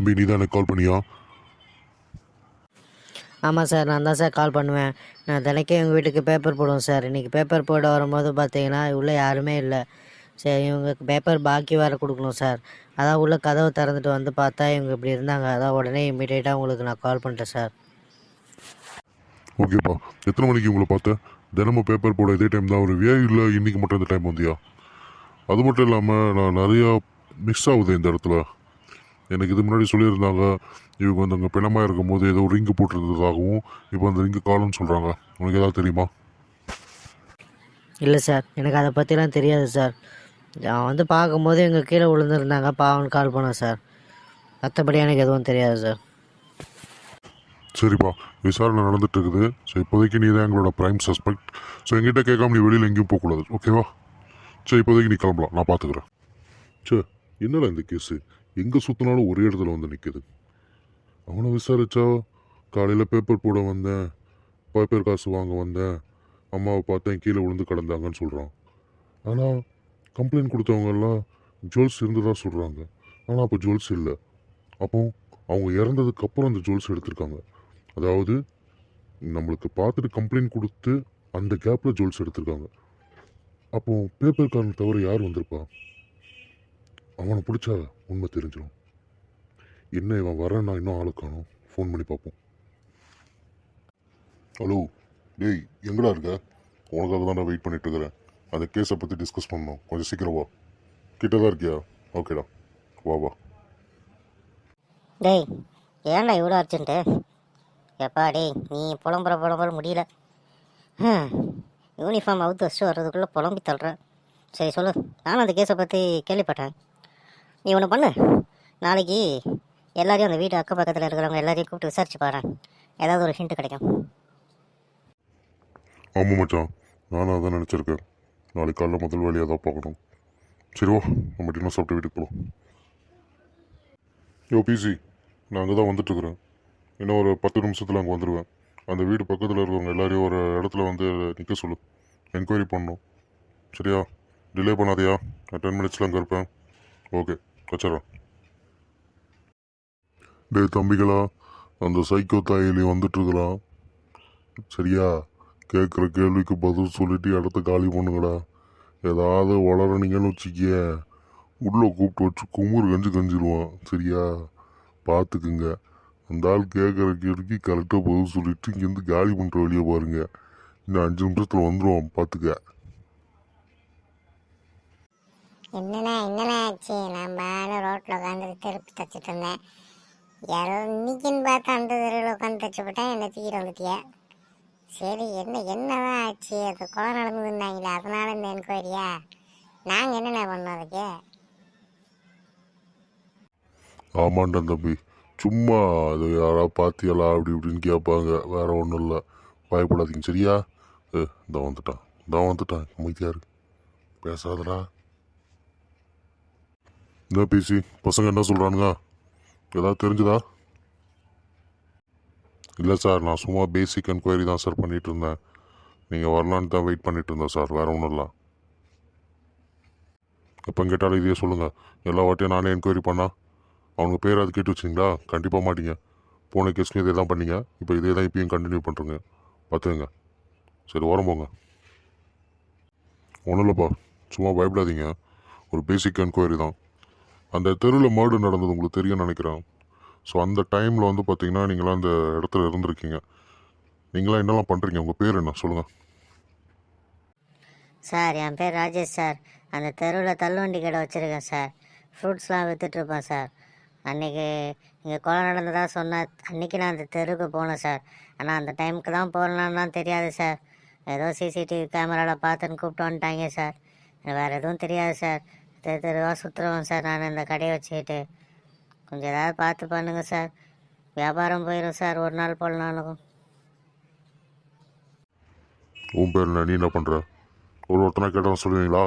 தம்பி நீ தான் எனக்கு கால் பண்ணியா? ஆமாம் சார் நான் தான் சார் கால் பண்ணுவேன். நான் தினைக்கும் எங்கள் வீட்டுக்கு பேப்பர் போடுவேன் சார். இன்றைக்கி பேப்பர் போட வரும்போது பார்த்தீங்கன்னா உள்ளே யாருமே இல்லை. சரி இவங்க பேப்பர் பாக்கி வேறு கொடுக்கணும் சார். அதான் உள்ள கதவை திறந்துட்டு வந்து பார்த்தா இவங்க இப்படி இருந்தாங்க. அதான் உடனே இமீடியட்டாக உங்களுக்கு நான் கால் பண்ணிட்டேன் சார். ஓகேப்பா. எத்தனை மணிக்கு உங்களை பார்த்தேன்? தினமும் பேப்பர் போட இதே டைம் தான் வருவியா? இல்லை இன்னைக்கு மட்டும் இந்த டைம் வந்தியா? அது மட்டும் இல்லாமல் நான் நிறையா மிஸ் ஆகுது இந்த இடத்துல. எனக்கு இது முன்னாடி சொல்லியிருந்தாங்க இவங்க வந்து அங்கே பிணமாக இருக்கும்போது ஏதோ ரிங்கு போட்டிருந்ததாகவும் இப்போ அந்த ரிங்கு காலம்னு சொல்கிறாங்க உனக்கு ஏதாவது தெரியுமா? இல்லை சார் எனக்கு அதை பற்றிலாம் தெரியாது சார். நான் வந்து பார்க்கும்போது எங்கள் கீழே விழுந்துருந்தாங்க பாவம்னு கால் பண்ணேன் சார். மற்றபடி எனக்கு எதுவும் தெரியாது சார். சரிப்பா விசாரணை நடந்துட்டு இருக்குது ஸோ இப்போதைக்கு நீ தான் எங்களோட ப்ரைம் சஸ்பெக்ட் ஸோ எங்கிட்ட கேட்காம நீ வெளியில் எங்கேயும் போகக்கூடாது ஓகேவா சரி இப்போதைக்கு நீ கிளம்பலாம் நான் பார்த்துக்கிறேன். சே என்னடா இந்த கேஸு எங்கே சுற்றினாலும் ஒரே இடத்துல வந்து நிற்குது அவனை விசாரித்தா காலையில் பேப்பர் போட வந்தேன். பேப்பர் காசு வாங்க வந்தேன். அம்மாவை பார்த்தேன் கீழே விழுந்து கிடந்தாங்கன்னு சொல்கிறான் ஆனால் கம்ப்ளைண்ட் கொடுத்தவங்கெல்லாம் ஜுவல்ஸ் இருந்ததாக சொல்கிறாங்க ஆனால் அப்போ ஜுவல்ஸ் இல்லை. அப்போ அவங்க இறந்ததுக்கு அப்புறம் அந்த ஜுவல்ஸ் எடுத்திருக்காங்க. அதாவது நம்மளுக்கு பார்த்துட்டு கம்ப்ளைண்ட் கொடுத்து அந்த கேப்பில் ஜுவல்ஸ் எடுத்திருக்காங்க. அப்போது பேப்பர் பேப்பர்காரன் தவிர யார் வந்திருப்பா? அவனை பிடிச்சா உண்மை தெரிஞ்சிடும். என்ன இவன் வரேன்னா இன்னும் ஆளு காணும். ஃபோன் பண்ணி பார்ப்போம். ஹலோ டேய் எங்கடா இருக்க? உனக்காக தான் நான் வெயிட் பண்ணிட்டு இருக்கிறேன். அந்த கேஸை பற்றி டிஸ்கஸ் பண்ணணும். கொஞ்சம் சீக்கிரம் வா. கிட்ட தான் இருக்கியா ஓகேடா வா வா. டேய் ஏன்டா இவ்வளோ அர்ஜென்ட்டு? எப்பா டேய் நீ புலம்புற புலம்புற முடியல. யூனிஃபார்ம் அவுத்து வச்சு வர்றதுக்குள்ளே புலம்பி தள்ளுற. சரி சொல்லு. நானும் அந்த கேஸை பற்றி கேள்விப்பட்டேன். நீ ஒன்று பண்ணு. நாளைக்கு எல்லாரையும் அந்த வீட்டு அக்கம் பக்கத்தில் இருக்கிறவங்க எல்லாரையும் கூப்பிட்டு விசாரிச்சு பாரு ஏதாவது ஒரு ஹிண்ட் கிடைக்கும். ஆமாம் மச்சான். நானும் அதான் நினச்சிருக்கேன். நாளைக்கு காலைல முதல் வேலையாக தான் பார்க்கணும். சரி வா. நம்ம டின்னர் சாப்பிட்டு வீட்டுக்கு போகலாம் யோ பிசி நான் அங்கே தான் வந்துட்டுருக்குறேன் இன்னும் ஒரு பத்து நிமிஷத்தில் அங்கே வந்துடுவேன் அந்த வீடு பக்கத்தில் இருக்கிறவங்க எல்லாரையும் ஒரு இடத்துல வந்து நிற்க சொல்லு. என்கொயரி பண்ணணும். சரியா? டிலே பண்ணாதையா? நான் டென் மினிட்ஸில் அங்கே இருப்பேன். ஓகே வச்சிடறேன் டே தம்பிகளா அந்த சைக்கோ தாயிலி வந்துட்டுருக்குறான் சரியா? கேட்குற கேள்விக்கு பதில் சொல்லிட்டு இடத்த காலி பண்ணுங்கடா. ஏதாவது வளரனீங்கன்னு வச்சுக்கிய உள்ளே கூப்பிட்டு வச்சு குமுறு கஞ்சி கஞ்சிடுவான். சரியா? பார்த்துக்குங்க அந்த ஆள் கேட்குற கேள்விக்கு கரெக்டாக பதில் சொல்லிட்டு இங்கேருந்து காலி பண்ணுற வழியை பாருங்கள் இன்னும் அஞ்சு நிமிஷத்தில் வந்துடுவான் பார்த்துக்க என்னண்ணா என்னண்ணா ஆச்சு? நான் மேலே ரோட்டில் உட்காந்து திருப்பி தச்சுட்டு இருந்தேன். யாரோ இன்னைக்குன்னு பார்த்து அந்த தெருவில் உட்காந்து தச்சு போட்டேன் என்னை தூக்கிட்டு வந்துட்டியா? சரி என்ன என்னதான் ஆச்சு? அது குளம் நடந்ததுன்னாங்களே அதனால இந்த என்கொயரியா நாங்கள் என்னென்ன பண்ணோம் அதுக்கு? ஆமாண்டா தம்பி. சும்மா அது யாராவது பார்த்தியலா அப்படி இப்படின்னு கேட்பாங்க. வேற ஒன்றும் இல்லை. பயப்படாதீங்க சரியா? ஏ இந்த வந்துட்டான். இந்த வந்துட்டான். அமைதியா பேசாதடா. இந்த பிசி பசங்க என்ன சொல்கிறானுங்க ஏதாவது தெரிஞ்சுதா? இல்லை சார் நான் சும்மா பேசிக் என்கொயரி தான் சார் பண்ணிகிட்டு இருந்தேன். நீங்கள் வரலான்னு தான் வெயிட் பண்ணிட்டு இருந்தேன் சார் வேறு ஒன்றும் இல்லை. எப்போ கேட்டாலும் இதையே சொல்லுங்கள் எல்லா வாட்டியும் நானே என்கொயரி பண்ணா அவங்க பேர் அது கேட்டு வச்சிங்களா? கண்டிப்பாக மாட்டீங்க. போன கேஸ்லையும் இதே தான் பண்ணீங்க. இப்போ இதே தான் இப்பயும் கண்டினியூ பண்ணுறோங்க பார்த்துக்கங்க சரி ஓரம் போங்க. ஒன்றும் இல்லைப்பா. சும்மா பயப்படாதீங்க. ஒரு பேசிக் என்கொயரி தான். அந்த தெருவில் மர்டர் நடந்தது உங்களுக்கு தெரியும்னு நினைக்கிறேன். ஸோ அந்த டைமில் வந்து பார்த்தீங்கன்னா நீங்களாம் அந்த இடத்துல இருந்திருக்கீங்க. நீங்களாம் என்னெல்லாம் பண்ணுறீங்க உங்கள் பேர் என்ன? சொல்லுங்கள் சார் என் பேர் ராஜேஷ் சார். அந்த தெருவில் தள்ளுவண்டி கடை வச்சுருக்கேன் சார். ஃப்ரூட்ஸ்லாம் விற்றுட்ருப்பேன் சார். அன்றைக்கி இங்கே கொலை நடந்ததாக சொன்ன அன்றைக்கி நான் அந்த தெருவுக்கு போனேன் சார். ஆனால் அந்த டைமுக்கு தான் போகலான்லாம் தெரியாது சார். ஏதோ சிசிடிவி கேமராவில் பார்த்துன்னு கூப்பிட்டு வந்துட்டாங்க சார். வேறு எதுவும் தெரியாது சார். தெரு தெருவாக சுற்றுருவேன் சார். நான் இந்த கடையை வச்சுக்கிட்டு கொஞ்சம் ஏதாவது பார்த்து பண்ணுங்கள் சார். வியாபாரம் போயிடும் சார். ஒரு நாள் போலனாலும். உன் பேர் என்ன நீ என்ன பண்ணுற ஒரு ஒருத்தனா கேட்டால் சொல்லுவீங்களா?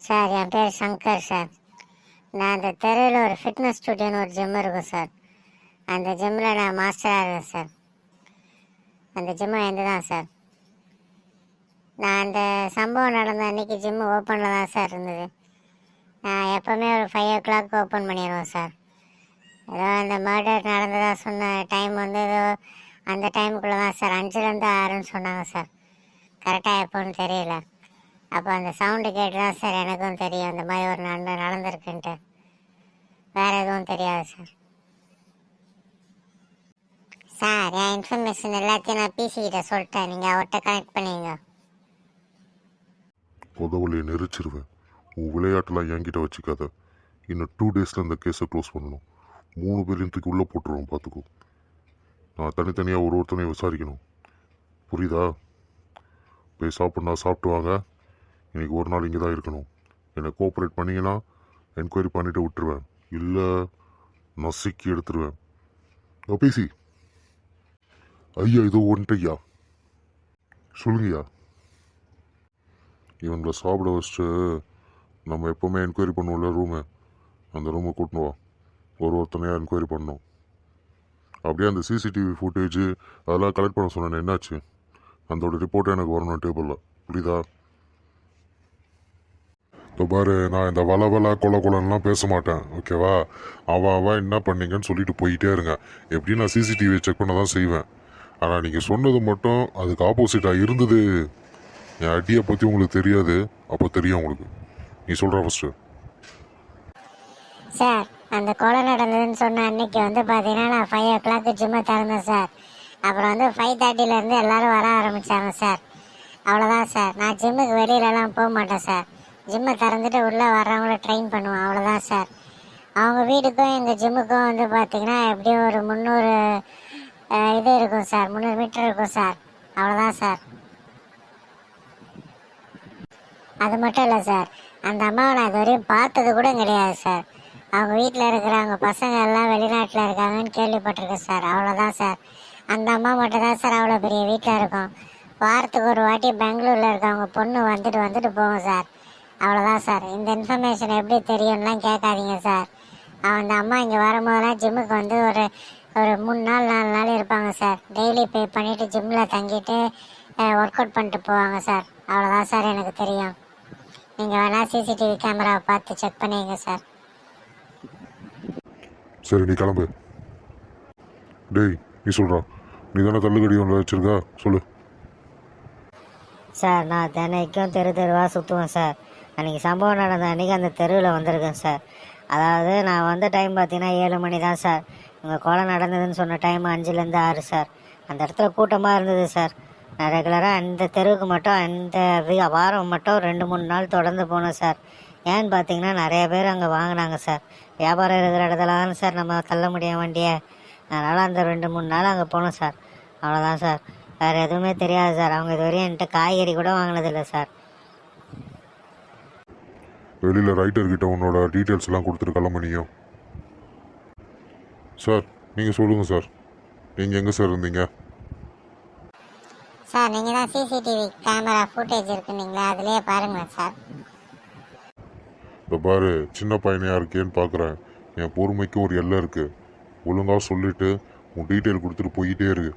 சார் என் பேர் சங்கர் சார். நான் அந்த தெருவில் ஒரு ஃபிட்னஸ் ஸ்டுடியோன்னு ஒரு ஜிம் இருக்கும் சார். அந்த ஜிம்மில் நான் மாஸ்டராக இருக்கேன் சார். அந்த ஜிம்மு எந்த தான் சார். நான் அந்த சம்பவம் நடந்த அன்னைக்கு ஜிம்மு ஓப்பனில் தான் சார் இருந்தது. நான் எப்போவுமே ஒரு ஃபைவ் ஓ கிளாக் ஓப்பன் பண்ணிடுவோம் சார் ஏதோ அந்த மர்டர் நடந்ததாக சொன்ன டைம் வந்து ஏதோ அந்த டைமுக்குள்ளே தான் சார் அஞ்சுலேருந்து ஆறுன்னு சொன்னாங்க சார் கரெக்டாக எப்போன்னு தெரியல. அப்போ அந்த சவுண்டு கேட்டு தான் சார் எனக்கும் தெரியும். இந்த மாதிரி ஒரு நன்மை நடந்திருக்குன்ட்டு. வேறு எதுவும் தெரியாது சார் சார் என் இன்ஃபர்மேஷன் எல்லாத்தையும் நான் பிசிக்கிட்ட சொல்லிட்டேன். நீங்கள் அவர்கிட்ட கனெக்ட் பண்ணிங்க உதவலையை நெரிச்சிருவேன். உன் விளையாட்டெல்லாம் என்கிட்ட வச்சுக்காத. இன்னும் டூ டேஸில் இந்த கேஸை க்ளோஸ் பண்ணணும். மூணு பேரையும் தூக்கி உள்ளே போட்டுருவோம் பார்த்துக்கோ. நான் தனித்தனியாக ஒரு ஒருத்தனையும் விசாரிக்கணும். புரியுதா? போய் சாப்பிட்னா சாப்பிட்டு வாங்க. இன்றைக்கி ஒரு நாள் இங்கே தான் இருக்கணும். என்னை கோஆப்ரேட் பண்ணிங்கன்னா என்கொயரி பண்ணிவிட்டு விட்டுருவேன். இல்லை நசுக்கி எடுத்துருவேன். பேசி ஐயா இதோ ஒன்ட்டு ஐயா சொல்லுங்கய்யா. இவங்களை சாப்பிட வச்சுட்டு நம்ம எப்போவுமே என்கொயரி பண்ணுவோம்ல ரூமு அந்த ரூமை கூட்டின்னு வா. ஒரு ஒருத்தனையாக என்கொயரி பண்ணோம். அப்படியே அந்த சிசிடிவி ஃபுட்டேஜ் அதெல்லாம் கலெக்ட் பண்ண சொன்னேன் என்னாச்சு? அதோட ரிப்போர்ட் எனக்கு வரணும் டேபிளில் புரியுதா? இப்போ பாரு நான் இந்த வள வள கொல கொலன்லாம் பேச மாட்டேன் ஓகேவா அவன் அவன் என்ன பண்ணீங்கன்னு சொல்லிட்டு போயிட்டே இருங்க. எப்படி நான் சிசிடிவியை செக் பண்ண தான் செய்வேன். ஆனால் நீங்கள் சொன்னது மட்டும் அதுக்கு ஆப்போசிட்டாக இருந்தது. என் அடியை பற்றி உங்களுக்கு தெரியாது அப்போ தெரியும் உங்களுக்கு. நீ சொல்கிற ஃபஸ்ட்டு சார் அந்த கொலை நடந்ததுன்னு சொன்ன அன்னைக்கு வந்து பார்த்தீங்கன்னா நான் ஃபைவ் ஓ கிளாக்கு ஜிம்மை திறந்தேன் சார். அப்புறம் வந்து ஃபைவ் தேர்ட்டிலேருந்து எல்லாரும் வர ஆரம்பித்தாங்க சார். அவ்வளோதான் சார். நான் ஜிம்முக்கு வெளியிலலாம் போக மாட்டேன் சார். ஜிம்மை திறந்துட்டு உள்ளே வர்றவங்கள ட்ரெயின் பண்ணுவேன். அவ்வளோதான் சார். அவங்க வீட்டுக்கும் எங்கள் ஜிம்முக்கும் வந்து பார்த்தீங்கன்னா எப்படியும் ஒரு முந்நூறு இது இருக்கும் சார். முந்நூறு மீட்டர் இருக்கும் சார். அவ்வளோதான் சார். அது மட்டும் இல்லை சார் அந்த அம்மாவை நான் இது வரையும் பார்த்தது கூட கிடையாது சார் அவங்க வீட்டில் இருக்கிற அவங்க பசங்க எல்லாம் வெளிநாட்டில் இருக்காங்கன்னு கேள்விப்பட்டிருக்கேன் சார் அவ்வளோதான் சார் அந்த அம்மா மட்டும் தான் சார் அவ்வளோ பெரிய வீட்டில் இருக்கும். வாரத்துக்கு ஒரு வாட்டி பெங்களூரில் இருக்கவங்க பொண்ணு வந்துட்டு வந்துட்டு போகும் சார் அவ்வளோதான் சார் இந்த இன்ஃபர்மேஷன் எப்படி தெரியும்லாம் கேட்காதீங்க சார் அந்த அம்மா இங்கே வரும்போதெல்லாம் ஜிம்முக்கு வந்து ஒரு ஒரு மூணு நாள் நாலு நாள் இருப்பாங்க சார் டெய்லி பே பண்ணிவிட்டு ஜிம்மில் தங்கிட்டு ஒர்க் அவுட் பண்ணிட்டு போவாங்க சார் அவ்வளோதான் சார் எனக்கு தெரியும். நீங்கள் வேணால் சிசிடிவி கேமராவை பார்த்து செக் பண்ணிங்க சார் சரி நீ கிளம்பு. டேய் நீ சொல்கிறா நீ தானே தள்ளுக்கடி ஒன்று வச்சிருக்கா? சொல்லு. சார் நான் தினைக்கும் தெரு தெருவாக சுற்றுவேன் சார் அன்றைக்கி சம்பவம் நடந்த அன்றைக்கி அந்த தெருவில் வந்திருக்கேன் சார் அதாவது நான் வந்த டைம் பார்த்தீங்கன்னா ஏழு மணி தான் சார் இங்கே கொலை நடந்ததுன்னு சொன்ன டைம் அஞ்சுலேருந்து ஆறு சார் அந்த இடத்துல கூட்டமாக இருந்தது சார் ரெகுலராக அந்த தெருவுக்கு மட்டும் அந்த வாரம் மட்டும் ரெண்டு மூணு நாள் தொடர்ந்து போனோம் சார் ஏன்னு பார்த்தீங்கன்னா நிறைய பேர் அங்கே வாங்கினாங்க சார் வியாபாரம் இருக்கிற இடத்துல சார் நம்ம தள்ள முடியும் வண்டியை. அதனால் அந்த ரெண்டு மூணு நாள் அங்கே போனோம் சார் அவ்வளோதான் சார் வேறு எதுவுமே தெரியாது சார் அவங்க இது வரையும் என்கிட்ட காய்கறி கூட வாங்கினதில்லை சார் வெளியில் ரைட்டர்கிட்ட உன்னோட டீட்டெயில்ஸ் எல்லாம் கொடுத்துட்டு கிளம்பு சார் நீங்கள் சொல்லுங்கள் சார் நீங்கள் எங்கே சார் இருந்தீங்க? சார் நீங்கள் தான் சிசிடிவி கேமரா ஃபுட்டேஜ் இருக்குன்னீங்களா? அதுலேயே பாருங்களேன் சார். இப்போ பாரு சின்ன பையனையா இருக்கேன்னு பார்க்குறேன் என் பொறுமைக்கு ஒரு எல்லை இருக்குது ஒழுங்காக சொல்லிவிட்டு உன் டீட்டெயில் கொடுத்துட்டு போயிட்டே இருக்கு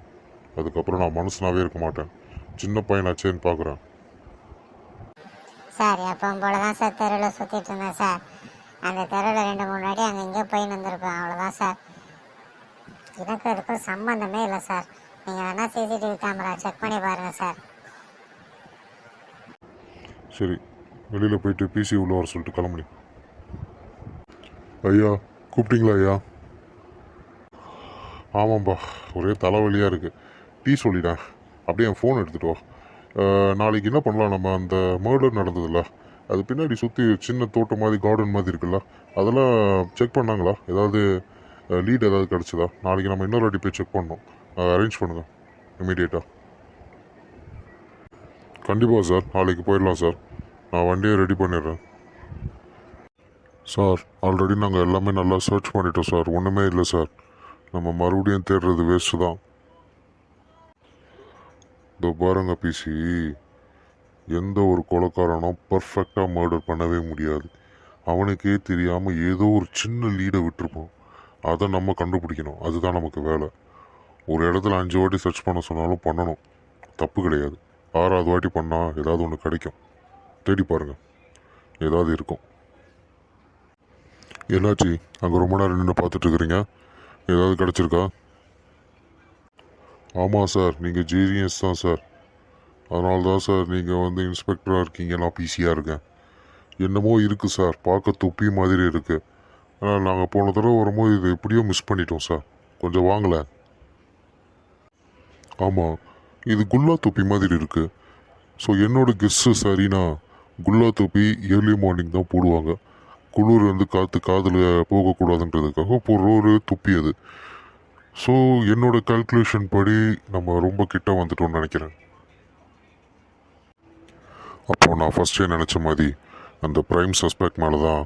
அதுக்கப்புறம் நான் மனுஷனாவே இருக்க மாட்டேன். சின்ன பையனாச்சேன்னு பார்க்குறேன் சார் எப்பவும் போல தான் சார் தெருவில் சுற்றிட்டு இருந்தேன் சார். அந்த தெருவில் ரெண்டு மூணு வாட்டி அங்கே இங்கே போய் வந்திருப்பேன். அவ்வளோதான் சார். எனக்கு அதுக்கும் சம்மந்தமே இல்லை சார். நீங்கள் வேணால் சிசிடிவி கேமரா செக் பண்ணி பாருங்கள் சார். சரி வெளியில் போயிட்டு பிசி உள்ள வர சொல்லிட்டு கிளம்புனி ஐயா கூப்பிட்டீங்களா ஐயா? ஆமாம்பா ஒரே தலைவலியாக இருக்குது டீ சொல்லிட்டேன் அப்படியே என் ஃபோன் எடுத்துகிட்டு வா. நாளைக்கு என்ன பண்ணலாம் நம்ம? அந்த மர்டர் நடந்ததில்ல. அது பின்னாடி சுற்றி சின்ன தோட்டம் மாதிரி கார்டன் மாதிரி இருக்குல்ல. அதெல்லாம் செக் பண்ணாங்களா? ஏதாவது லீட் ஏதாவது கிடச்சதா? நாளைக்கு நம்ம இன்னொரு வாட்டி போய் செக் பண்ணோம் அரேஞ்ச் பண்ணுங்கள் இமீடியட்டாக கண்டிப்பாக சார் நாளைக்கு போயிடலாம் சார் நான் வண்டியை ரெடி பண்ணிடுறேன். சார் ஆல்ரெடி நாங்கள் எல்லாமே நல்லா சர்ச் பண்ணிட்டோம் சார் ஒன்றுமே இல்லை சார் நம்ம மறுபடியும் தேடுறது வேஸ்ட்டு தான். இதோ பாருங்க பிசி எந்த ஒரு கொலைக்காரனும் பர்ஃபெக்டாக மர்டர் பண்ணவே முடியாது. அவனுக்கே தெரியாமல் ஏதோ ஒரு சின்ன லீடை விட்டுருப்போம். அதை நம்ம கண்டுபிடிக்கணும். அதுதான் நமக்கு வேலை. ஒரு இடத்துல அஞ்சு வாட்டி சர்ச் பண்ண சொன்னாலும் பண்ணணும். தப்பு கிடையாது. ஆறாவது வாட்டி பண்ணால் ஏதாவது ஒன்று கிடைக்கும். தேடி பாருங்கள் ஏதாவது இருக்கும். என்னாச்சு? அங்கே ரொம்ப நேரம் நின்று பார்த்துட்ருக்குறீங்க ஏதாவது கிடச்சிருக்கா? ஆமாம் சார். நீங்கள் ஜீரியஸ் தான் சார். அதனால தான் சார் நீங்கள் வந்து இன்ஸ்பெக்டராக இருக்கீங்க. நான் பிசியாக இருக்கேன். என்னமோ இருக்குது சார். பார்க்க தொப்பி மாதிரி இருக்குது ஆனால் நாங்கள் போன தடவை வரும்போது இது எப்படியோ மிஸ் பண்ணிட்டோம் சார். கொஞ்சம் வாங்கலை ஆமாம் இது குல்லா தொப்பி மாதிரி இருக்குது ஸோ என்னோடய கெஸ்ஸு சரினா குல்லா தொப்பி ஏர்லி மார்னிங் தான் போடுவாங்க. குளிர் வந்து காற்று காதில் போகக்கூடாதுன்றதுக்காக போடுற ஒரு தொப்பி அது. ஸோ என்னோட கால்குலேஷன் படி நம்ம ரொம்ப கிட்ட வந்துட்டோம்னு நினைக்கிறேன். அப்போது நான் ஃபஸ்ட்டே நினச்ச மாதிரி அந்த ப்ரைம் சஸ்பெக்ட் மேலே தான்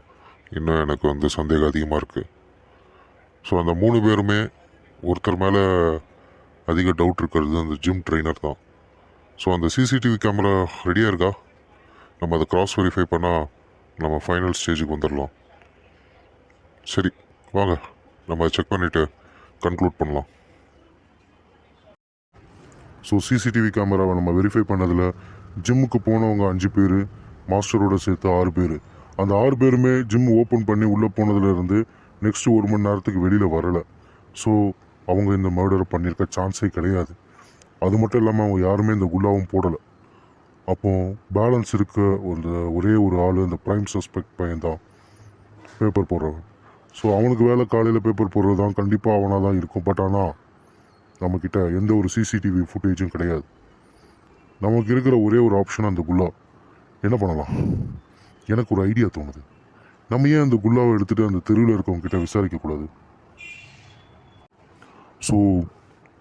இன்னும் எனக்கு வந்து சந்தேகம் அதிகமாக இருக்குது ஸோ அந்த மூணு பேருமே ஒருத்தர் மேலே அதிக டவுட் இருக்கிறது அந்த ஜிம் ட்ரெயினர் தான். ஸோ அந்த சிசிடிவி கேமரா ரெடியாக இருக்கா? நம்ம அதை க்ராஸ் வெரிஃபை பண்ணால் நம்ம ஃபைனல் ஸ்டேஜுக்கு வந்துடலாம் சரி வாங்க. நம்ம அதை செக் பண்ணிவிட்டு கன்க்ளூட் பண்ணலாம். ஸோ சிசிடிவி கேமராவை நம்ம வெரிஃபை பண்ணதில் ஜிம்முக்கு போனவங்க அஞ்சு பேர் மாஸ்டரோடு சேர்த்து ஆறு பேர். அந்த ஆறு பேருமே ஜிம் ஓப்பன் பண்ணி உள்ளே போனதுலேருந்து நெக்ஸ்ட் ஒரு மணி நேரத்துக்கு வெளியில் வரலை. ஸோ அவங்க இந்த மர்டரை பண்ணியிருக்க சான்ஸே கிடையாது. அது மட்டும் இல்லாமல் அவங்க யாருமே இந்த குல்லாவும் போடலை. அப்போ பேலன்ஸ் இருக்க அந்த ஒரே ஒரு ஆள் இந்த ப்ரைம் சஸ்பெக்ட் பையன் தான் பேப்பர் போடுறவன். ஸோ அவனுக்கு வேலை காலையில் பேப்பர் போடுறது தான் கண்டிப்பாக அவனாக தான் இருக்கும். பட் ஆனால் நம்மக்கிட்ட எந்த ஒரு சிசிடிவி ஃபுட்டேஜும் கிடையாது. நமக்கு இருக்கிற ஒரே ஒரு ஆப்ஷன் அந்த குல்லா என்ன பண்ணலாம்? எனக்கு ஒரு ஐடியா தோணுது. நம்ம ஏன் அந்த குல்லாவை எடுத்துகிட்டு அந்த தெருவில் இருக்கவங்க கிட்ட விசாரிக்கக்கூடாது ஸோ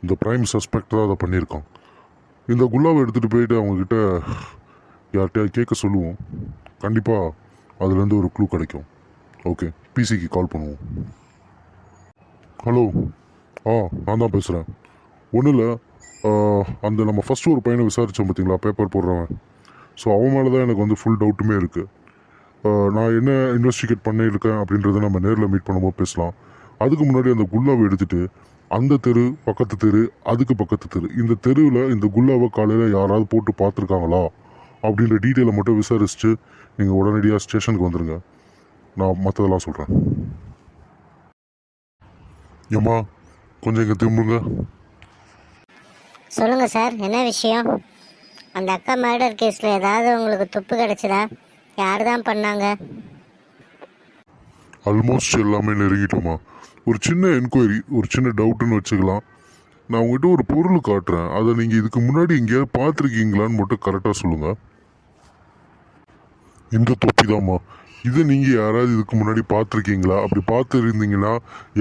இந்த ப்ரைம் சஸ்பெக்ட் தான் அதை பண்ணியிருக்கான். இந்த குல்லாவை எடுத்துகிட்டு போயிட்டு அவங்கக்கிட்ட யார்கிட்டயா கேட்க சொல்லுவோம். கண்டிப்பாக அதுலேருந்து ஒரு க்ளூ கிடைக்கும். ஓகே பிசிக்கு கால் பண்ணுவோம். ஹலோ ஆ நான் தான் பேசுகிறேன் ஒன்றும் இல்லை. அந்த நம்ம ஃபஸ்ட்டு ஒரு பையனை விசாரித்தோம் பார்த்தீங்களா பேப்பர் போடுறவன். ஸோ அவன் மேலே தான் எனக்கு வந்து ஃபுல் டவுட்டுமே இருக்குது நான் என்ன இன்வெஸ்டிகேட் பண்ணியிருக்கேன் அப்படின்றத நம்ம நேரில் மீட் பண்ணும்போது பேசலாம். அதுக்கு முன்னாடி அந்த குல்லாவை எடுத்துட்டு அந்த தெரு பக்கத்து தெரு அதுக்கு பக்கத்து தெரு. இந்த தெருவில் இந்த குல்லாவை காலையில் யாராவது போட்டு பார்த்துருக்காங்களா? அப்படின்ற டீட்டெயிலை மட்டும் விசாரிச்சுட்டு நீங்கள் உடனடியாக ஸ்டேஷனுக்கு வந்துடுங்க நான் மற்றதெல்லாம் சொல்கிறேன் ஏம்மா கொஞ்சம் இங்கே திரும்புங்க. சொல்லுங்கள் சார் என்ன விஷயம்? அந்த அக்கா மர்டர் கேஸில் ஏதாவது உங்களுக்கு துப்பு கிடைச்சதா? யார் தான் பண்ணாங்க? ஆல்மோஸ்ட் எல்லாமே நெருங்கிட்டோமா ஒரு சின்ன என்கொயரி ஒரு சின்ன டவுட்டுன்னு வச்சுக்கலாம். நான் உங்ககிட்ட ஒரு பொருள் காட்டுறேன். அதை நீங்கள் இதுக்கு முன்னாடி எங்கேயாவது பார்த்துருக்கீங்களான்னு மட்டும் கரெக்டாக சொல்லுங்கள் இந்த தொப்பி தாம்மா இதை நீங்கள் யாராவது இதுக்கு முன்னாடி பார்த்துருக்கீங்களா? அப்படி பார்த்துருந்தீங்கன்னா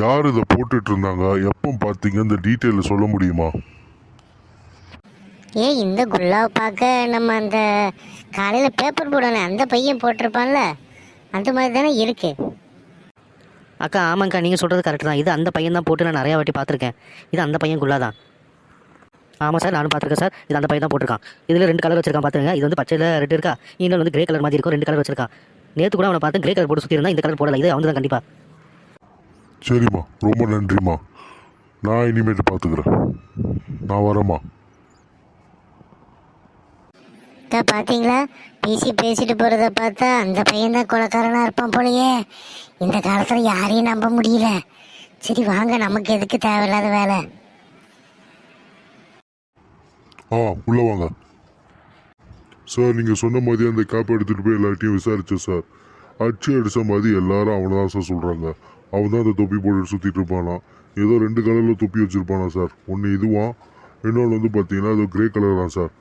யார் இதை போட்டுட்டு இருந்தாங்க எப்போ பார்த்தீங்க? இந்த டீட்டெயிலில் சொல்ல முடியுமா? ஏன் இந்த குல்லாவை பார்க்க நம்ம அந்த காலையில் பேப்பர் போடணும். அந்த பையன் போட்டிருப்பான்ல. அந்த மாதிரி தானே இருக்குது அக்கா ஆமாங்க்கா நீங்கள் சொல்கிறது கரெக்ட் தான். இது அந்த பையன் தான் போட்டு நான் நிறையா வாட்டி பார்த்துருக்கேன். இது அந்த பையன் குள்ளா தான் ஆமாம் சார் நானும் பார்த்துருக்கேன் சார். இது அந்த பையன் தான் போட்டிருக்கான். இதில் ரெண்டு கலர் வச்சிருக்கான் பார்த்துருங்க இது வந்து பச்சையில் ரெட் இருக்கா? இன்னொரு வந்து கிரே கலர் மாதிரி இருக்கும். ரெண்டு கலர் வச்சிருக்கான். நேற்று கூட அவனை பார்த்து கிரே கலர் போட்டு சுற்றி இருந்தா இந்த கலர் போடல இது அவன் தான் கண்டிப்பாக சரிம்மா. ரொம்ப நன்றிம்மா. நான் இனிமேட்டு பார்த்துக்கிறேன். நான் வரேம்மா. அக்கா பார்த்தீங்களா? பேசி பேசிட்டு போகிறத பார்த்தா அந்த பையன் தான் கொலைக்காரனாக இருப்பான் போலயே. இந்த காலத்தில் யாரையும் நம்ப முடியல. சரி வாங்க நமக்கு எதுக்கு தேவையில்லாத வேலை? ஆ உள்ளே வாங்க. சார் நீங்கள் சொன்ன மாதிரி அந்த கேப் எடுத்துகிட்டு போய் எல்லார்ட்டையும் விசாரித்தேன் சார். அடிச்சு அடித்த மாதிரி எல்லாரும் அவனை தான் சார் சொல்கிறாங்க அவன் தான் அந்த தொப்பி போட்டு சுற்றிட்டு இருப்பானா? ஏதோ ரெண்டு கலரில் தொப்பி வச்சுருப்பானா சார்? ஒன்று இதுவான் இன்னொன்று வந்து பார்த்தீங்கன்னா அது கிரே கலர் தான் சார்.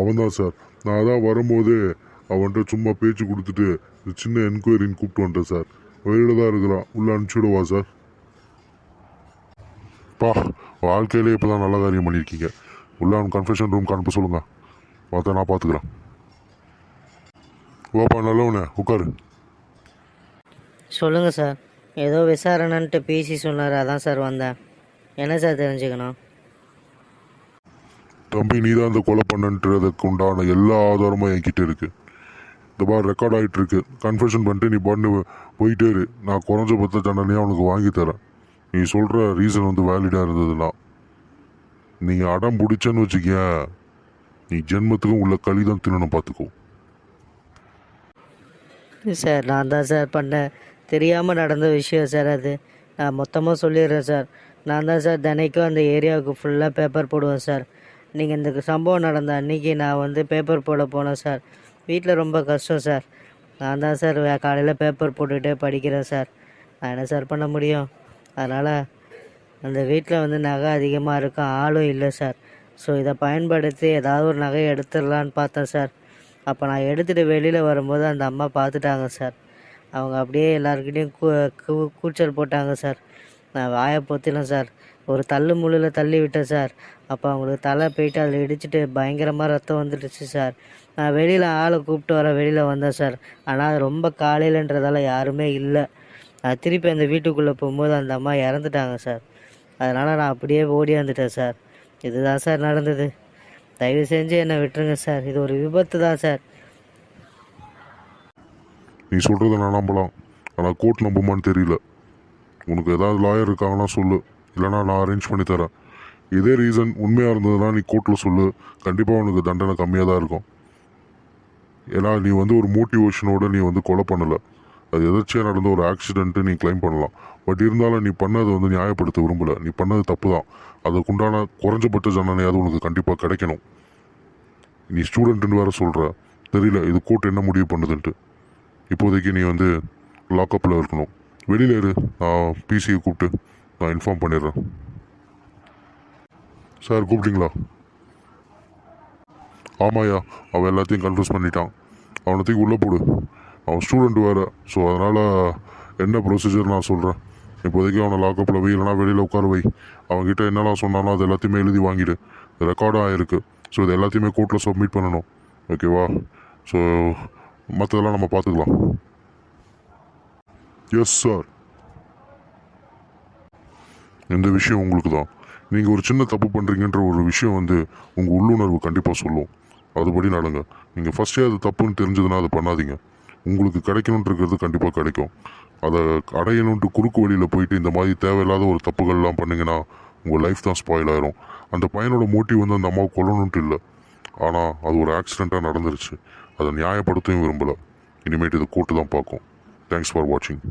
அவன் தான் சார். நான் தான் வரும்போது அவன்கிட்ட சும்மா பேச்சு கொடுத்துட்டு ஒரு சின்ன என்கொயரின்னு கூப்பிட்டு வந்துட்டேன் சார். வெளியில் தான் இருக்கிறான். உள்ளே அனுப்பிச்சுடுவா சார்? பா வாழ்க்கையிலே இப்போ தான் நல்ல காரியம் பண்ணியிருக்கீங்க. உள்ள அவன் கன்ஃபெஷன் ரூம்க்கு அனுப்ப சொல்லுங்க. மற்ற நான் பார்த்துக்கிறேன். வாப்பா நல்லவனே உட்காரு. சொல்லுங்கள் சார். ஏதோ விசாரணைன்ட்டு பேசி சொன்னார். அதான் சார் வந்தேன். என்ன சார் தெரிஞ்சுக்கணும்? தம்பி நீ தான் இந்த கொலை பண்ணன்றதுக்கு உண்டான எல்லா ஆதாரமும் என்கிட்ட இருக்கு. இந்த பார் ரெக்கார்ட் ஆகிட்டு இருக்கு. கன்ஃபெஷன் பண்ணிட்டு நீ பண்ணு போயிட்டே இரு. நான் குறைஞ்ச பத்த தண்டனையாக உனக்கு வாங்கி தரேன். நீ சொல்கிற ரீசன் வந்து வேலிடாக இருந்ததுன்னா. நீங்கள் அடம் பிடிச்சேன்னு வச்சுக்க நீ ஜென்மத்துக்கும் உள்ள களி தான் தின்னணும் பார்த்துக்கோ சார் நான் தான் சார் பண்ணேன் தெரியாமல் நடந்த விஷயம் சார் அது. நான் மொத்தமாக சொல்லிடுறேன் சார். நான் தான் சார் தினைக்கும் அந்த ஏரியாவுக்கு ஃபுல்லாக பேப்பர் போடுவேன் சார். நீங்கள் இந்த சம்பவம் நடந்த அன்றைக்கி நான் வந்து பேப்பர் போட போனேன் சார் வீட்டில் ரொம்ப கஷ்டம் சார் நான் தான் சார் காலையில் பேப்பர் போட்டுகிட்டே படிக்கிறேன் சார் நான் என்ன சார் பண்ண முடியும்? அதனால் அந்த வீட்டில் வந்து நகை அதிகமாக இருக்கும் ஆளும் இல்லை சார் ஸோ இதை பயன்படுத்தி ஏதாவது ஒரு நகை எடுத்துடலான்னு பார்த்தேன் சார் அப்போ நான் எடுத்துகிட்டு வெளியில் வரும்போது அந்த அம்மா பார்த்துட்டாங்க சார் அவங்க அப்படியே எல்லாருக்கிட்டேயும் கூ கூ- கூச்சல் போட்டாங்க சார் நான் வாயை பொத்தினேன் சார் ஒரு தள்ளு முள்ளில் தள்ளி விட்டேன் சார். அப்போ அவங்களுக்கு தலை போயிட்டு அதில் இடிச்சிட்டு பயங்கரமாக ரத்தம் வந்துடுச்சு சார். நான் வெளியில் ஆளை கூப்பிட்டு வர வெளியில் வந்தேன் சார். ஆனால் அது ரொம்ப காலையிலன்றதால யாருமே இல்லை. நான் திருப்பி அந்த வீட்டுக்குள்ளே போகும்போது அந்த அம்மா இறந்துட்டாங்க சார். அதனால் நான் அப்படியே ஓடி வந்துட்டேன் சார். இதுதான் சார் நடந்தது. தயவு செஞ்சு என்னை விட்டுருங்க சார். இது ஒரு விபத்து தான் சார். நீ சொல்கிறத நான் நம்பலாம். ஆனால் கோர்ட் நம்புமான்னு தெரியல. உனக்கு ஏதாவது லாயர் இருக்காங்கன்னா சொல்லு. இல்லைனா நான் அரேஞ்ச் பண்ணி தரேன். இதே ரீசன் உண்மையாக இருந்ததுன்னா நீ கோர்ட்டில் சொல்லு. கண்டிப்பாக உனக்கு தண்டனை கம்மியாக தான் இருக்கும். ஏன்னா நீ வந்து ஒரு மோட்டிவேஷனோடு நீ வந்து கொலை பண்ணலை. அது எதர்ச்சியாக நடந்த ஒரு ஆக்சிடென்ட்டு நீ க்ளைம் பண்ணலாம். பட் இருந்தாலும் நீ பண்ணதை வந்து நியாயப்படுத்த விரும்பல. நீ பண்ணது தப்பு தான். அதுக்குண்டான குறைஞ்சபட்ச தண்டனையாவது உனக்கு கண்டிப்பாக கிடைக்கணும். நீ ஸ்டூடெண்ட்டுன்னு வேற சொல்கிற தெரியல இது கோர்ட் என்ன முடிவு பண்ணுதுன்ட்டு. இப்போதைக்கு நீ வந்து லாக்கப்பில் இருக்கணும். வெளியில் இரு. நான் பிசியை கூப்பிட்டு நான் இன்ஃபார்ம் பண்ணிடுறேன். சார் கூப்பிட்டீங்களா? ஆமாய்யா அவன் எல்லாத்தையும் கன்ஃபியூஸ் பண்ணிட்டான். அவனை தூக்கி உள்ளே போடு. அவன் ஸ்டூடெண்ட் வேறு ஸோ அதனால் என்ன ப்ரொசீஜர் நான் சொல்கிறேன் இப்போதைக்கு அவனை லாக்கப்பில் வை இல்லைனா வெளியில் உட்கார வை. அவன்கிட்ட என்னெல்லாம் சொன்னானோ அது எல்லாத்தையுமே எழுதி வாங்கிடு. ரெக்கார்டும் ஆகிருக்கு ஸோ இது எல்லாத்தையுமே கோர்ட்டில் சப்மிட் பண்ணணும். ஓகேவா ஸோ மற்றதெல்லாம் நம்ம பார்த்துக்கலாம். எஸ் சார் இந்த விஷயம் உங்களுக்கு தான் நீங்கள் ஒரு சின்ன தப்பு பண்ணுறீங்கன்ற ஒரு விஷயம் வந்து உங்கள் உள்ளுணர்வு கண்டிப்பாக சொல்லும். அதுபடி நடங்க. நீங்கள் ஃபஸ்ட்டே அது தப்புன்னு தெரிஞ்சதுன்னா அதை பண்ணாதீங்க. உங்களுக்கு கிடைக்கணுன்றது கண்டிப்பாக கிடைக்கும். அதை அடையணுன்ட்டு குறுக்கு வழியில் போயிட்டு இந்த மாதிரி தேவையில்லாத ஒரு தப்புகள்லாம் பண்ணிங்கன்னா உங்கள் லைஃப் தான் ஸ்பாயில் ஆயிரும். அந்த பையனோட மோட்டிவ் வந்து அந்த அம்மாவை கொல்லணுன்ட்டு இல்லை. ஆனால் அது ஒரு ஆக்சிடெண்ட்டாக நடந்துருச்சு. அதை நியாயப்படுத்தவும் விரும்பலை. இனிமேட்டு இது கூட்டு தான் பார்க்கும். தேங்க்ஸ் ஃபார் வாட்சிங்